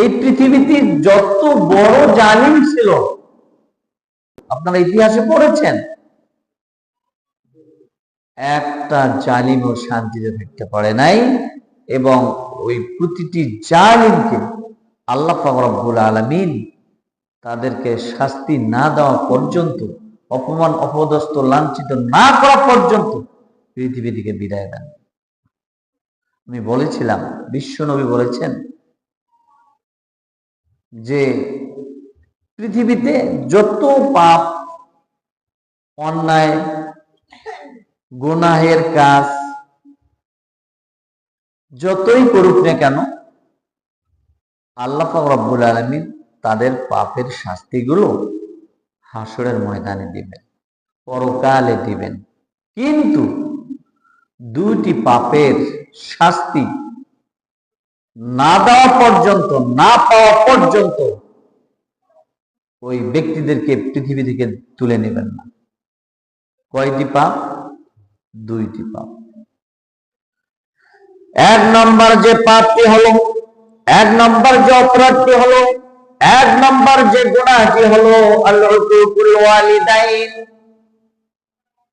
এই পৃথিবীতে যত বড় জালিম ছিল, আপনারা ইতিহাসে পড়েছেন, একটা জালিমও শান্তিতে থাকতে পারে নাই এবং ওই প্রতিটি জালিমকে আল্লাহ রব্বুল আলমিন তাদেরকে শাস্তি না দেওয়া পর্যন্ত, অপমান, অপদস্থ, লাঞ্ছিত না করা পর্যন্ত পৃথিবী থেকে বিদায় দেন আমি বলেছিলাম বিশ্বনবী বলেছেন যে পৃথিবীতে যত পাপ, অন্যায়, গুনাহের কাজ যতই করুক না কেন, আল্লাহ রব্বুল আলমিন তাদের পাপের শাস্তিগুলো হাসরের ময়দানে দিবেন, পরকালে দিবেন। কিন্তু দুইটি পাপের শাস্তি না দেওয়া পর্যন্ত, না পাওয়া পর্যন্ত ওই ব্যক্তিদেরকে পৃথিবী থেকে তুলে নেবেন না। কয়টি পাপ? দুইটি পাপ। এক নম্বর যে পাপটি হলো, এক নম্বর যে অপরাধটি হলো, এক নম্বর যে গুণাটি হলো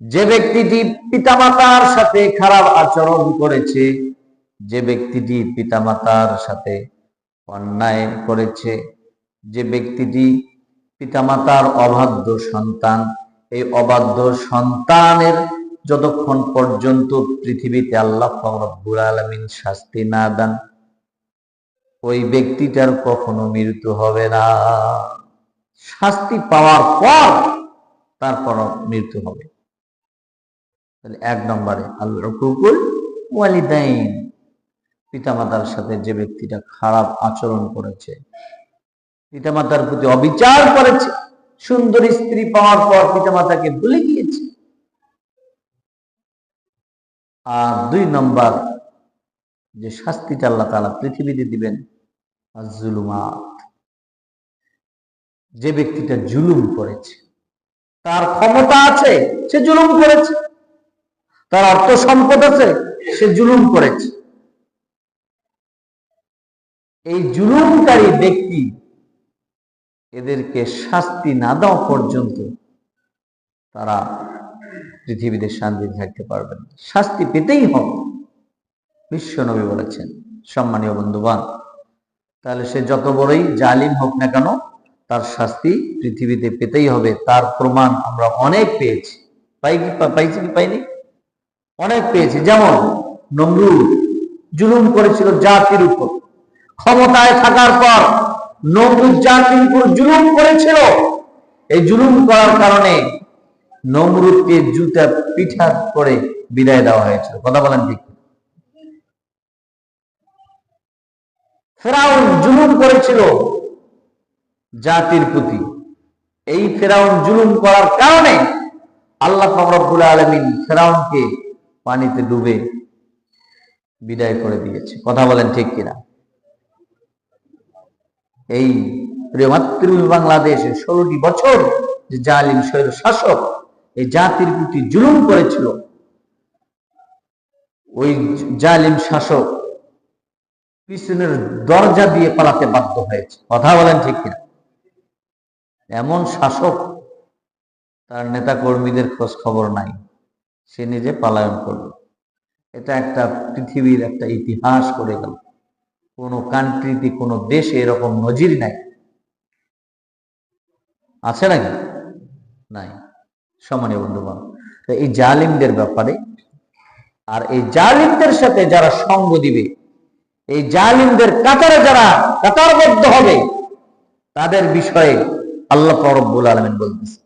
যে ব্যক্তিটি পিতামাতার সাথে খারাপ আচরণ করেছে যে ব্যক্তিটি পিতামাতার সাথে অন্যায় করেছে, যে ব্যক্তিটি পিতামাতার অবাধ্য সন্তান, এই অবাধ্য সন্তানের যতক্ষণ পর্যন্ত পৃথিবীতে আল্লাহ রব্বুল আলমিন শাস্তি না দেন, ওই ব্যক্তিটার কখনো মৃত্যু হবে না। শাস্তি পাওয়ার পর তারপর মৃত্যু হবে। এক নম্বরে আল্লাহ কুকুল ওয়ালিদাইন। পিতামাতার সাথে যে ব্যক্তিটা খারাপ আচরণ করেছে, পিতামাতার প্রতি অবিচার করেছে, সুন্দর স্ত্রী পাওয়ার পর পিতামাতাকে ভুলে গিয়েছে। আর দুই নম্বর, যে শাস্তিটা আল্লাহ তালা পৃথিবীতে দিবেন জুলুমাত যে ব্যক্তিটা জুলুম করেছে, তার ক্ষমতা আছে, সে জুলুম করেছে। তার অর্থ সম্পদ আছে, সে জুলুম করেছে। এই জুলুমকারী ব্যক্তি এদেরকে শাস্তি না দেওয়া পর্যন্ত তারা পৃথিবীতে শান্তি থাকতে পারবেন শাস্তি পেতেই হবে। বিশ্বনবী বলেছেন, সম্মানীয় বন্ধুবান তাহলে সে যত বড়ই জালিম হোক না কেন, তার শাস্তি পৃথিবীতে পেতেই হবে। তার প্রমাণ আমরা অনেক পেয়েছি। পাই কি, পাইছি কি, পাইনি? অনেক পেয়েছি। যেমন নমরুদ জুলুম করেছিল জাতির উপর। ক্ষমতায় থাকার পর নমরুদ জাতির জুলুম করেছিল, এই জুলুম করার কারণে নমরুদকে জুতা পিঠা করে বিদায় দেওয়া হয়েছিল। কথা বলেন ঠিক ফেরাউন জুলুম করেছিল জাতির প্রতি। এই ফেরাউন জুলুম করার কারণে আল্লাহ ফখরবুল আলমিন ফেরাউনকে পানিতে ডুবে বিদায় করে দিয়েছে। কথা বলেন ঠিক কিনা? এই প্রেমাত্রুল বাংলাদেশে ষোলোটি বছর যে জালিম শৈল শাসক এই জাতির প্রতি জুলুম করেছিল, ওই জালিম শাসক পিছনের দরজা দিয়ে পালাতে বাধ্য হয়েছে। কথা বলেন ঠিক কিনা? এমন শাসক তার নেতা কর্মীদের খোঁজ খবর নাই। সে নিজে পালায়ন করল। এটা একটা পৃথিবীর একটা ইতিহাস করে গেল। কোনো কান্ট্রিতে, কোনো দেশে এরকম নজির নাই। আছে নাকি? নাই। সম্মানীয় বন্ধুগণ এই জালিমদের ব্যাপারে আর এই জালিমদের সাথে যারা সঙ্গ দিবে, এই জালিমদের কাতারে যারা কাতারবদ্ধ হবে, তাদের বিষয়ে আল্লাহ রব্বুল আলমিন বলতেছে